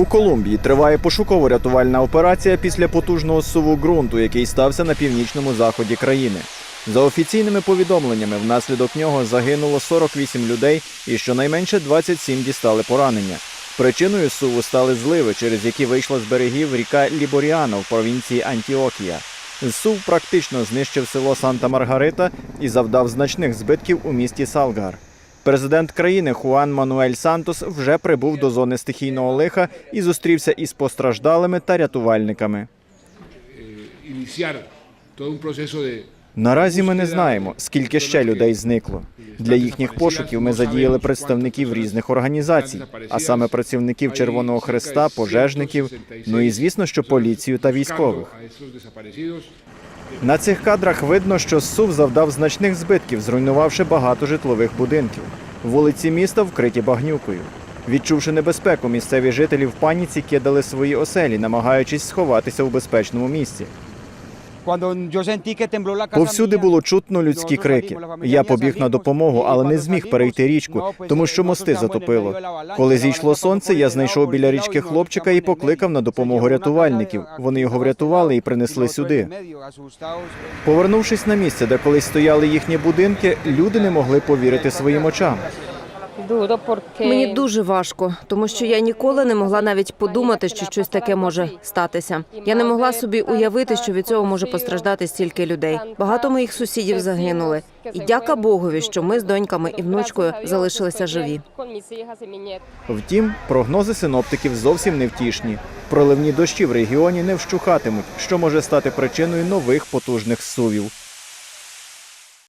У Колумбії триває пошуково-рятувальна операція після потужного суву ґрунту, який стався на північному заході країни. За офіційними повідомленнями, внаслідок нього загинуло 48 людей і щонайменше 27 дістали поранення. Причиною суву стали зливи, через які вийшла з берегів ріка Ліборіано в провінції Антіокія. Сув практично знищив село Санта-Маргарита і завдав значних збитків у місті Салгар. Президент країни Хуан Мануель Сантос вже прибув до зони стихійного лиха і зустрівся із постраждалими та рятувальниками. Наразі ми не знаємо, скільки ще людей зникло. Для їхніх пошуків ми задіяли представників різних організацій, а саме працівників Червоного Хреста, пожежників, ну і звісно, що поліцію та військових. На цих кадрах видно, що СУВ завдав значних збитків, зруйнувавши багато житлових будинків. Вулиці міста вкриті багнюкою. Відчувши небезпеку, місцеві жителі в паніці кидали свої оселі, намагаючись сховатися у безпечному місці. Повсюди було чутно людські крики. Я побіг на допомогу, але не зміг перейти річку, тому що мости затопило. Коли зійшло сонце, я знайшов біля річки хлопчика і покликав на допомогу рятувальників. Вони його врятували і принесли сюди. Повернувшись на місце, де колись стояли їхні будинки, люди не могли повірити своїм очам. Мені дуже важко, тому що я ніколи не могла навіть подумати, що щось таке може статися. Я не могла собі уявити, що від цього може постраждати стільки людей. Багато моїх сусідів загинули. І дяка Богові, що ми з доньками і внучкою залишилися живі. Втім, прогнози синоптиків зовсім не втішні. Проливні дощі в регіоні не вщухатимуть, що може стати причиною нових потужних сувів.